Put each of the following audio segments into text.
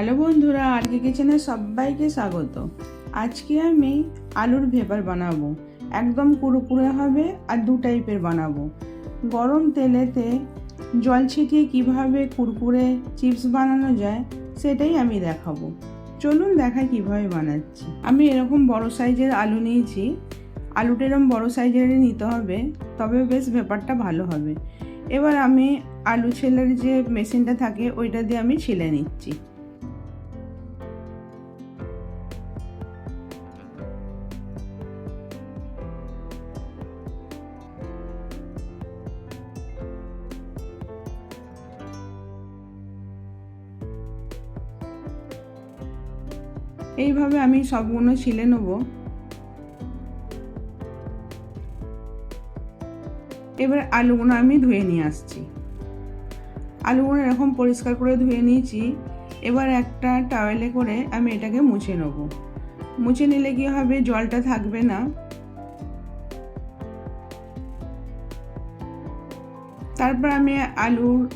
Hello বন্ধুরা, আরকে কিচেনে সবাইকে স্বাগত। আজকে আমি আলুর ভেপার বানাবো। একদম কুড়ুকুড়ে হবে আর দু টাইপের বানাবো। গরম তেলেতে জল ছিটিয়ে কীভাবে কুরকুরে চিপস বানানো যায় সেটাই আমি দেখাবো। চলুন দেখাই কীভাবে বানাচ্ছি। আমি এরকম বড় সাইজের আলু নিয়েছি। আলুটা এরকম বড় সাইজেরই নিতে হবে, তবে বেশ ব্যাপারটা ভালো হবে। এবার আমি আলু ছেলের যে মেশিনটা থাকে, ওইটা দিয়ে আমি ছিলে নিচ্ছি। এইভাবে আমি সবগুলো ছিলে নেব। এবার আলুগুলো আমি ধুয়ে নিয়ে আসছি। আলুগুলো এরকম পরিষ্কার করে ধুয়ে নিয়েছি। এবার একটা টাওয়েলে করে আমি এটাকে মুছে নেব। মুছে নিলে কি হবে? জলটা থাকবে না। তারপর আমি আলুর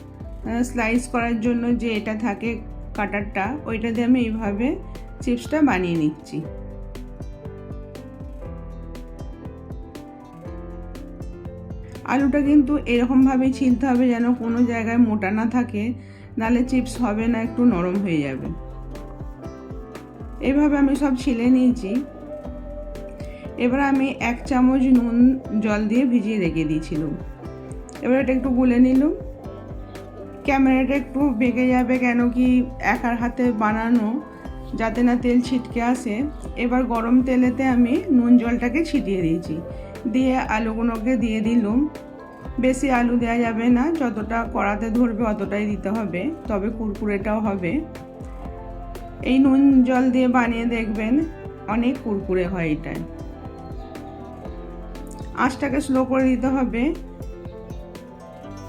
স্লাইস করার জন্য যে এটা থাকে কাটারটা ওইটা দিয়ে আমি এইভাবে চিপসটা বানিয়ে নিচ্ছি। আলুটা কিন্তু এরকমভাবেই ছিলতে হবে যেন কোনো জায়গায় মোটা না থাকে, নালে চিপস হবে না, একটু নরম হয়ে যাবে। এভাবে আমি সব ছিলে নিয়েছি। এবার আমি এক চামচ নুন, জল দিয়ে ভিজিয়ে রেখে দিয়েছিলাম। এবার এটা একটু গুলে নিলাম। ক্যামেরাটা একটু বেঁকে যাবে কেন কি একার হাতে বানানো। যাতে না তেল ছিটকে আসে, এবার গরম তেলেতে আমি নুন জলটাকে ছিটিয়ে দিয়েছি। দিয়ে আলুগুলোকে দিয়ে দিলুম। বেশি আলু দেওয়া যাবে না, যতটা কড়াতে ধরবে অতটাই দিতে হবে, তবে কুরকুরেটাও হবে। এই নুন জল দিয়ে বানিয়ে দেখবেন অনেক কুরকুরে হয় এটায় আঁচটাকে স্লো করে দিতে হবে।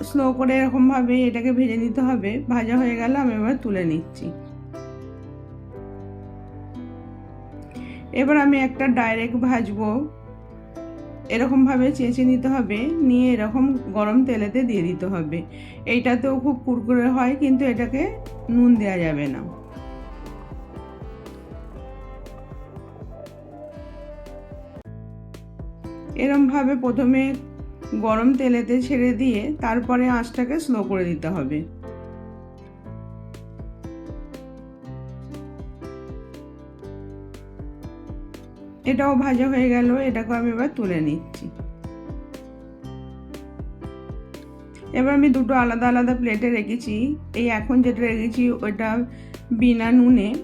স্লো করে এরকমভাবে এটাকে ভেজে নিতে হবে। ভাজা হয়ে গেলে আমি এবার তুলে নিচ্ছি। এবার আমি একটা ডাইরেক্ট ভাজবো। এরকমভাবে চেঁচে নিতে হবে, নিয়ে এরকম গরম তেলেতে দিয়ে দিতে হবে। এইটাতেও খুব কুরকুরে হয়, কিন্তু এটাকে নুন দেওয়া যাবে না। এরমভাবে প্রথমে গরম তেলেতে ছেড়ে দিয়ে তারপরে আঁচটাকে স্লো করে দিতে হবে। এটাও ভাজা হয়ে গেল এটাকে আমি এবার তুলে নিচ্ছি। এবার আমি দুটো আলাদা আলাদা প্লেটে রেখেছি। এই এখন যেটা রেখেছি, ওটা বিনা নুনে,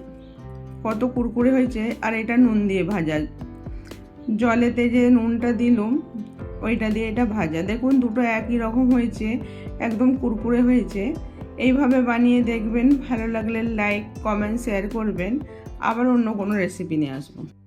কত কুরকুরে হয়েছে, আর এটা নুন দিয়ে ভাজা। জলেতে যে নুনটা দিলুম, ওইটা দিয়ে এটা ভাজা। দেখুন, দুটো একই রকম হয়েছে, একদম কুরকুরে হয়েছে। এইভাবে বানিয়ে দেখবেন, ভালো লাগলে লাইক কমেন্ট শেয়ার করবেন। আবার অন্য কোনো রেসিপি নিয়ে আসব।